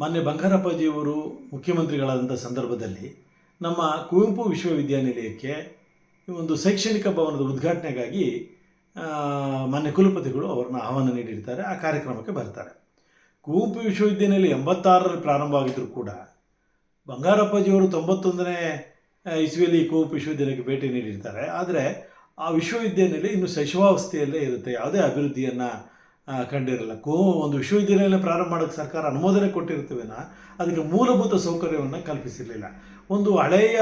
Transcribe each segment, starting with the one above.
ಮಾನ್ಯ ಬಂಗಾರಪ್ಪಾಜಿಯವರು ಮುಖ್ಯಮಂತ್ರಿಗಳಾದಂಥ ಸಂದರ್ಭದಲ್ಲಿ ನಮ್ಮ ಕುವೆಂಪು ವಿಶ್ವವಿದ್ಯಾನಿಲಯಕ್ಕೆ ಒಂದು ಶೈಕ್ಷಣಿಕ ಭವನದ ಉದ್ಘಾಟನೆಗಾಗಿ ಮಾನ್ಯ ಕುಲಪತಿಗಳು ಅವ್ರನ್ನ ಆಹ್ವಾನ ನೀಡಿರ್ತಾರೆ, ಆ ಕಾರ್ಯಕ್ರಮಕ್ಕೆ ಬರ್ತಾರೆ. ಕುವೆಂಪು ವಿಶ್ವವಿದ್ಯಾನಿಲಯ ಎಂಬತ್ತಾರರಲ್ಲಿ ಪ್ರಾರಂಭ ಆಗಿದ್ದರೂ ಕೂಡ ಬಂಗಾರಪ್ಪಾಜಿಯವರು ತೊಂಬತ್ತೊಂದನೇ ಇಸ್ವಿಯಲ್ಲಿ ಕುವೆಂಪು ವಿಶ್ವವಿದ್ಯಾಲಯಕ್ಕೆ ಭೇಟಿ ನೀಡಿರ್ತಾರೆ. ಆದರೆ ಆ ವಿಶ್ವವಿದ್ಯಾನಿಲಯ ಇನ್ನು ಶೈಶವಾವಸ್ಥೆಯಲ್ಲೇ ಇರುತ್ತೆ, ಯಾವುದೇ ಅಭಿವೃದ್ಧಿಯನ್ನು ಕಂಡಿರಲ್ಲ. ಕೋ ಒಂದು ವಿಶ್ವವಿದ್ಯಾಲಯ ಪ್ರಾರಂಭ ಮಾಡೋಕ್ಕೆ ಸರ್ಕಾರ ಅನುಮೋದನೆ ಕೊಟ್ಟಿರ್ತೇವೆನ? ಅದಕ್ಕೆ ಮೂಲಭೂತ ಸೌಕರ್ಯವನ್ನು ಕಲ್ಪಿಸಿರಲಿಲ್ಲ. ಒಂದು ಹಳೆಯ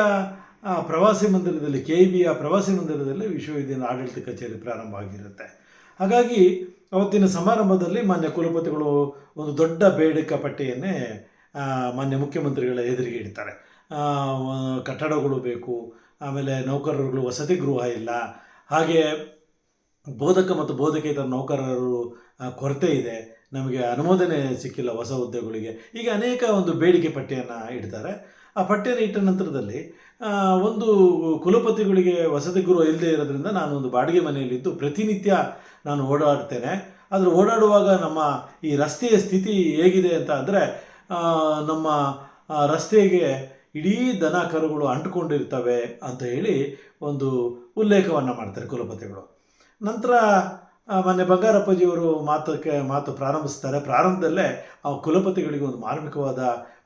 ಪ್ರವಾಸಿ ಮಂದಿರದಲ್ಲಿ, ಕೆ ಬಿಯ ಪ್ರವಾಸಿ ಮಂದಿರದಲ್ಲಿ ವಿಶ್ವವಿದ್ಯಾಲಯ ಆಡಳಿತ ಕಚೇರಿ ಪ್ರಾರಂಭ ಆಗಿರುತ್ತೆ. ಹಾಗಾಗಿ ಅವತ್ತಿನ ಸಮಾರಂಭದಲ್ಲಿ ಮಾನ್ಯ ಕುಲಪತಿಗಳು ಒಂದು ದೊಡ್ಡ ಬೇಡಿಕೆ ಪಟ್ಟಿಯನ್ನೇ ಮಾನ್ಯ ಮುಖ್ಯಮಂತ್ರಿಗಳ ಎದುರಿಗೆ ಇಡ್ತಾರೆ. ಕಟ್ಟಡಗಳು ಬೇಕು, ಆಮೇಲೆ ನೌಕರರುಗಳು ವಸತಿ ಗೃಹ ಇಲ್ಲ. ಹಾಗೆ ಬೋಧಕ ಮತ್ತು ಬೋಧಕೇತರ ನೌಕರರು ಕೊರತೆ ಇದೆ. ನಮಗೆ ಅನುಮೋದನೆ ಸಿಕ್ಕಿಲ್ಲ ಹೊಸ ಹುದ್ದೆಗಳಿಗೆ. ಹೀಗೆ ಅನೇಕ ಒಂದು ಬೇಡಿಕೆ ಪಟ್ಟಿಯನ್ನು ಇಡ್ತಾರೆ. ಆ ಪಟ್ಟಿಯನ್ನು ಇಟ್ಟ ನಂತರದಲ್ಲಿ ಒಂದು ಕುಲಪತಿಗಳಿಗೆ ವಸತಿ ಗುರು ಇಲ್ಲದೆ ಇರೋದ್ರಿಂದ ನಾನು ಒಂದು ಬಾಡಿಗೆ ಮನೆಯಲ್ಲಿದ್ದು ಪ್ರತಿನಿತ್ಯ ನಾನು ಓಡಾಡ್ತೇನೆ. ಆದರೆ ಓಡಾಡುವಾಗ ನಮ್ಮ ಈ ರಸ್ತೆಯ ಸ್ಥಿತಿ ಹೇಗಿದೆ ಅಂತ ಅಂದರೆ ನಮ್ಮ ರಸ್ತೆಗೆ ಇಡೀ ದನ ಕರುಗಳು ಅಂಟ್ಕೊಂಡಿರ್ತವೆ ಅಂತ ಹೇಳಿ ಒಂದು ಉಲ್ಲೇಖವನ್ನು ಮಾಡ್ತಾರೆ ಕುಲಪತಿಗಳು. ನಂತರ ಮೊನ್ನೆ ಬಂಗಾರಪ್ಪಜಿಯವರು ಮಾತಕ್ಕೆ, ಮಾತು ಪ್ರಾರಂಭಿಸ್ತಾರೆ. ಪ್ರಾರಂಭದಲ್ಲೇ ಆ ಕುಲಪತಿಗಳಿಗೆ ಒಂದು ಮಾರ್ಮಿಕವಾದ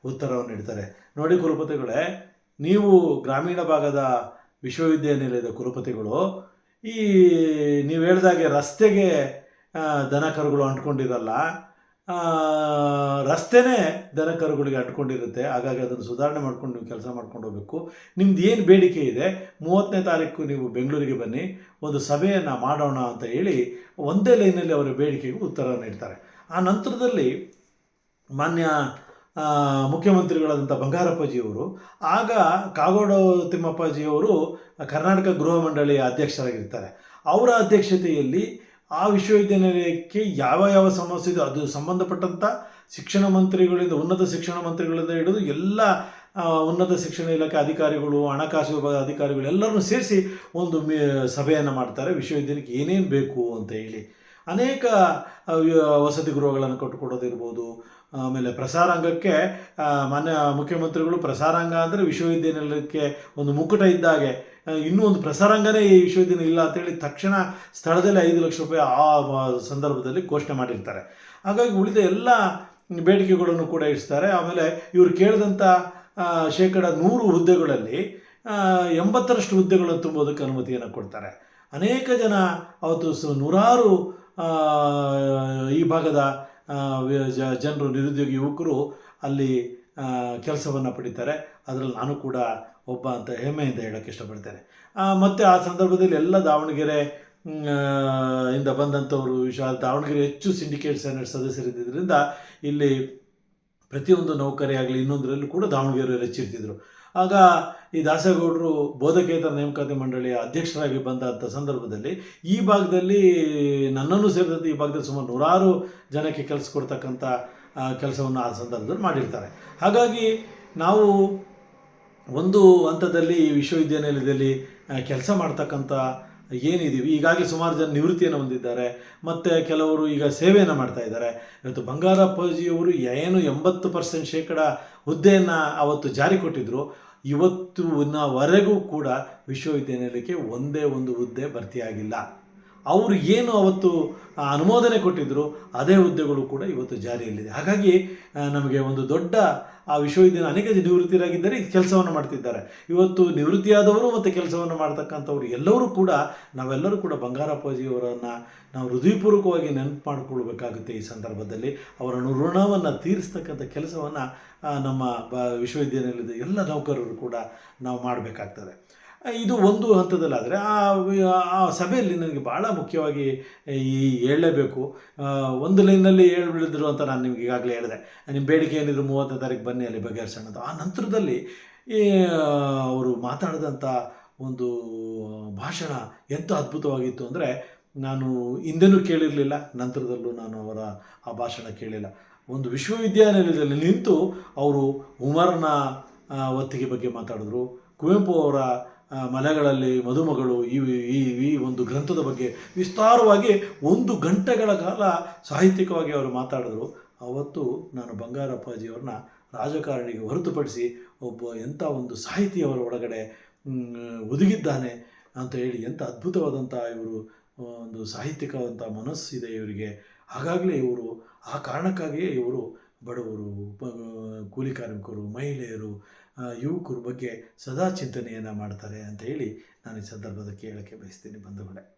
ಉತ್ತರವನ್ನು ನೀಡ್ತಾರೆ. ನೋಡಿ ಕುಲಪತಿಗಳೇ, ನೀವು ಗ್ರಾಮೀಣ ಭಾಗದ ವಿಶ್ವವಿದ್ಯಾನಿಲಯದ ಕುಲಪತಿಗಳು. ಈ, ನೀವು ಹೇಳಿದಾಗೆ ರಸ್ತೆಗೆ ದನಕರುಗಳು ದನ ಕರುಗಳು ಅಂಟ್ಕೊಂಡಿರಲ್ಲ. ರಸ್ತೆನೇ ದನ ಕರುಗಳಿಗೆ ಅಂಟ್ಕೊಂಡಿರುತ್ತೆ ಹಾಗಾಗಿ ಅದನ್ನು ಸುಧಾರಣೆ ಮಾಡ್ಕೊಂಡು ನೀವು ಕೆಲಸ ಮಾಡ್ಕೊಂಡು ಹೋಗಬೇಕು. ನಿಮ್ದು ಏನು ಬೇಡಿಕೆ ಇದೆ? ಮೂವತ್ತನೇ ತಾರೀಕು ನೀವು ಬೆಂಗಳೂರಿಗೆ ಬನ್ನಿ. ಒಂದು ಸಭೆಯನ್ನು ಮಾಡೋಣ ಅಂತ ಹೇಳಿ ಒಂದೇ ಲೈನಲ್ಲಿ ಅವರ ಬೇಡಿಕೆಗೆ ಉತ್ತರ ನೀಡ್ತಾರೆ. ಆ ನಂತರದಲ್ಲಿ ಮಾನ್ಯ ಮುಖ್ಯಮಂತ್ರಿಗಳಾದಂಥ ಬಂಗಾರಪ್ಪಜಿಯವರು, ಆಗ ಕಾಗೋಡು ತಿಮ್ಮಪ್ಪಾಜಿಯವರು ಕರ್ನಾಟಕ ಗೃಹ ಮಂಡಳಿಯ ಅಧ್ಯಕ್ಷರಾಗಿರ್ತಾರೆ. ಅವರ ಅಧ್ಯಕ್ಷತೆಯಲ್ಲಿ ಆ ವಿಶ್ವವಿದ್ಯಾನಿಲಯಕ್ಕೆ ಯಾವ ಯಾವ ಸಮಸ್ಯೆ ಇದೆ, ಅದು ಸಂಬಂಧಪಟ್ಟಂಥ ಶಿಕ್ಷಣ ಮಂತ್ರಿಗಳಿಂದ, ಉನ್ನತ ಶಿಕ್ಷಣ ಮಂತ್ರಿಗಳಿಂದ ಹಿಡಿದು ಎಲ್ಲ ಉನ್ನತ ಶಿಕ್ಷಣ ಇಲಾಖೆ ಅಧಿಕಾರಿಗಳು, ಹಣಕಾಸು ವಿಭಾಗದ ಅಧಿಕಾರಿಗಳು ಎಲ್ಲರನ್ನೂ ಸೇರಿಸಿ ಒಂದು ಸಭೆಯನ್ನು ಮಾಡ್ತಾರೆ. ವಿಶ್ವವಿದ್ಯಾಲಯಕ್ಕೆ ಏನೇನು ಬೇಕು ಅಂತ ಹೇಳಿ. ಅನೇಕ ವಸತಿ ಗೃಹಗಳನ್ನು ಕಟ್ಟಿಕೊಡೋದಿರ್ಬೋದು ಆಮೇಲೆ ಪ್ರಸಾರಾಂಗಕ್ಕೆ ಮಾನ್ಯ ಮುಖ್ಯಮಂತ್ರಿಗಳು ಪ್ರಸಾರಾಂಗ ಅಂದರೆ ವಿಶ್ವವಿದ್ಯಾನಿಲಯಕ್ಕೆ ಒಂದು ಮುಕುಟ ಇದ್ದಾಗೆ ಇನ್ನೂ ಒಂದು ಪ್ರಸಾರಾಂಗನೇ ಈ ವಿಶ್ವವಿದ್ಯಾನಿಲಯ ಇಲ್ಲ ಅಂತೇಳಿ ತಕ್ಷಣ ಸ್ಥಳದಲ್ಲಿ ಐದು ಲಕ್ಷ ರೂಪಾಯಿ ಆ ಸಂದರ್ಭದಲ್ಲಿ ಘೋಷಣೆ ಮಾಡಿರ್ತಾರೆ. ಹಾಗಾಗಿ ಉಳಿದ ಎಲ್ಲ ಬೇಡಿಕೆಗಳನ್ನು ಕೂಡ ಇಡ್ತಾರೆ ಆಮೇಲೆ ಇವರು ಕೇಳಿದಂಥ ಶೇಕಡ ನೂರು ಹುದ್ದೆಗಳಲ್ಲಿ ಎಂಬತ್ತರಷ್ಟು ಹುದ್ದೆಗಳನ್ನು ತುಂಬೋದಕ್ಕೆ ಅನುಮತಿಯನ್ನು ಕೊಡ್ತಾರೆ. ಅನೇಕ ಜನ ಅವತ್ತು ನೂರಾರು ಈ ಭಾಗದ ಜನರು, ನಿರುದ್ಯೋಗಿ ಯುವಕರು ಅಲ್ಲಿ ಕೆಲಸವನ್ನು ಪಡಿತಾರೆ. ಅದರಲ್ಲಿ ನಾನು ಕೂಡ ಒಬ್ಬ ಅಂತ ಹೆಮ್ಮೆಯಿಂದ ಹೇಳೋಕ್ಕೆ ಇಷ್ಟಪಡ್ತೇನೆ. ಮತ್ತು ಆ ಸಂದರ್ಭದಲ್ಲಿ ಎಲ್ಲ ದಾವಣಗೆರೆ ಇಂದ ಬಂದಂಥವರು ವಿಶಾ ದಾವಣಗೆರೆ ಹೆಚ್ಚು ಸಿಂಡಿಕೇಟ್ ಸೆನೆಟ್ ಸದಸ್ಯರಿದ್ದರಿಂದ ಇಲ್ಲಿ ಪ್ರತಿಯೊಂದು ನೌಕರಿ ಆಗಲಿ ಇನ್ನೊಂದರಲ್ಲೂ ಕೂಡ ದಾವಣಗೆರೆಯವರು ಹೆಚ್ಚಿರ್ತಿದ್ರು ಆಗ ಈ ದಾಸೇಗೌಡರು ಬೋಧಕೇತರ ನೇಮಕಾತಿ ಮಂಡಳಿಯ ಅಧ್ಯಕ್ಷರಾಗಿ ಬಂದಂಥ ಸಂದರ್ಭದಲ್ಲಿ ಈ ಭಾಗದಲ್ಲಿ ನನ್ನನ್ನು ಸೇರಿದಂತೆ ಈ ಭಾಗದಲ್ಲಿ ಸುಮಾರು ನೂರಾರು ಜನಕ್ಕೆ ಕೆಲಸ ಕೊಡ್ತಕ್ಕಂಥ ಕೆಲಸವನ್ನು ಆ ಸಂದರ್ಭದಲ್ಲಿ ಮಾಡಿರ್ತಾರೆ. ಹಾಗಾಗಿ ನಾವು ಒಂದು ಹಂತದಲ್ಲಿ ಈ ವಿಶ್ವವಿದ್ಯಾನಿಲಯದಲ್ಲಿ ಕೆಲಸ ಮಾಡ್ತಕ್ಕಂಥ ಏನಿದ್ದೀವಿ ಈಗಾಗಲೇ ಸುಮಾರು ಜನ ನಿವೃತ್ತಿಯನ್ನು ಹೊಂದಿದ್ದಾರೆ. ಮತ್ತು ಕೆಲವರು ಈಗ ಸೇವೆಯನ್ನು ಮಾಡ್ತಾ ಇದ್ದಾರೆ. ಇವತ್ತು ಬಂಗಾರಪ್ಪಜಿಯವರು ಏನು ಎಂಬತ್ತು ಪರ್ಸೆಂಟ್ ಶೇಕಡ ಹುದ್ದೆಯನ್ನು ಅವತ್ತು ಜಾರಿ ಕೊಟ್ಟಿದ್ದರು ಇವತ್ತಿನವರೆಗೂ ಕೂಡ ವಿಶ್ವವಿದ್ಯಾನಿಲಯಕ್ಕೆ ಒಂದೇ ಒಂದು ಹುದ್ದೆ ಭರ್ತಿಯಾಗಿಲ್ಲ. ಅವರು ಏನು ಅವತ್ತು ಅನುಮೋದನೆ ಕೊಟ್ಟಿದ್ದರು ಅದೇ ಹುದ್ದೆಗಳು ಕೂಡ ಇವತ್ತು ಜಾರಿಯಲ್ಲಿದೆ. ಹಾಗಾಗಿ ನಮಗೆ ಒಂದು ದೊಡ್ಡ, ಆ, ವಿಶ್ವವಿದ್ಯಾಲಯ ಅನೇಕ ನಿವೃತ್ತಿರಾಗಿದ್ದರೆ, ಈ ಕೆಲಸವನ್ನು ಮಾಡ್ತಿದ್ದಾರೆ. ಇವತ್ತು ನಿವೃತ್ತಿಯಾದವರು ಮತ್ತು ಕೆಲಸವನ್ನು ಮಾಡ್ತಕ್ಕಂಥವ್ರು ಎಲ್ಲರೂ ಕೂಡ, ನಾವೆಲ್ಲರೂ ಕೂಡ ಬಂಗಾರಪ್ಪಾಜಿಯವರನ್ನು ನಾವು ಹೃದಯಪೂರ್ವಕವಾಗಿ ನೆನಪು ಮಾಡಿಕೊಳ್ಬೇಕಾಗುತ್ತೆ ಈ ಸಂದರ್ಭದಲ್ಲಿ. ಅವರ ಋಣವನ್ನು ತೀರಿಸ್ತಕ್ಕಂಥ ಕೆಲಸವನ್ನು ನಮ್ಮ ಬ ವಿಶ್ವವಿದ್ಯಾನಿಲಯದ ಎಲ್ಲ ನೌಕರರು ಕೂಡ ನಾವು ಮಾಡಬೇಕಾಗ್ತದೆ. ಇದು ಒಂದು ಹಂತದಲ್ಲಾದರೆ ಆ ಸಭೆಯಲ್ಲಿ ನನಗೆ ಭಾಳ ಮುಖ್ಯವಾಗಿ ಈ ಹೇಳಲೇಬೇಕು. ಒಂದು ಲೈನಲ್ಲಿ ಹೇಳಿಬಿಡಿದ್ರು ಅಂತ ನಾನು ನಿಮ್ಗೆ ಈಗಾಗಲೇ ಹೇಳಿದೆ. ನಿಮ್ಮ ಬೇಡಿಕೆ ಏನಿದ್ರು ಮೂವತ್ತನೇ ತಾರೀಕು ಬನ್ನಿ ಅಲ್ಲಿ ಬಗೆಹರಿಸೋಣ ಆ ನಂತರದಲ್ಲಿ ಈ ಅವರು ಮಾತಾಡಿದಂಥ ಒಂದು ಭಾಷಣ ಎಂಥ ಅದ್ಭುತವಾಗಿತ್ತು ಅಂದರೆ ನಾನು ಹಿಂದೆನೂ ಕೇಳಿರಲಿಲ್ಲ, ನಂತರದಲ್ಲೂ ನಾನು ಅವರ ಆ ಭಾಷಣ ಕೇಳಿಲ್ಲ. ಒಂದು ವಿಶ್ವವಿದ್ಯಾನಿಲಯದಲ್ಲಿ ನಿಂತು ಅವರು ಉಮರ್ನ ಒತ್ತಿಗೆ ಬಗ್ಗೆ ಮಾತಾಡಿದ್ರು. ಕುವೆಂಪು ಅವರ ಮನೆಗಳಲ್ಲಿ ಮದುಮಗಳು ಈ ಈ ಈ ಒಂದು ಗ್ರಂಥದ ಬಗ್ಗೆ ವಿಸ್ತಾರವಾಗಿ ಒಂದು ಗಂಟೆಗಳ ಕಾಲ ಸಾಹಿತ್ಯಿಕವಾಗಿ ಅವರು ಮಾತಾಡಿದ್ರು. ಅವತ್ತು ನಾನು ಬಂಗಾರಪ್ಪಾಜಿಯವ್ರನ್ನ ರಾಜಕಾರಣಿಗೆ ಹೊರತುಪಡಿಸಿ ಒಬ್ಬ ಎಂಥ ಒಂದು ಸಾಹಿತಿಯವರ ಒಳಗಡೆ ಒದಗಿದ್ದಾನೆ ಅಂತ ಹೇಳಿ ಎಂಥ ಅದ್ಭುತವಾದಂಥ ಇವರು ಒಂದು ಸಾಹಿತ್ಯಿಕವಂಥ ಮನಸ್ಸಿದೆ ಇವರಿಗೆ. ಹಾಗಾಗಲೇ ಇವರು ಆ ಕಾರಣಕ್ಕಾಗಿಯೇ ಇವರು ಬಡವರು, ಪ- ಕೂಲಿ ಕಾರ್ಮಿಕರು, ಮಹಿಳೆಯರು ಯುವಕರ ಬಗ್ಗೆ ಸದಾ ಚಿಂತನೆಯನ್ನು ಮಾಡ್ತಾರೆ ಅಂತ ಹೇಳಿ ನಾನು ಈ ಸಂದರ್ಭದ ಕೇಳೋಕ್ಕೆ ಬಯಸ್ತೀನಿ ಬಂಧುಗಳೇ.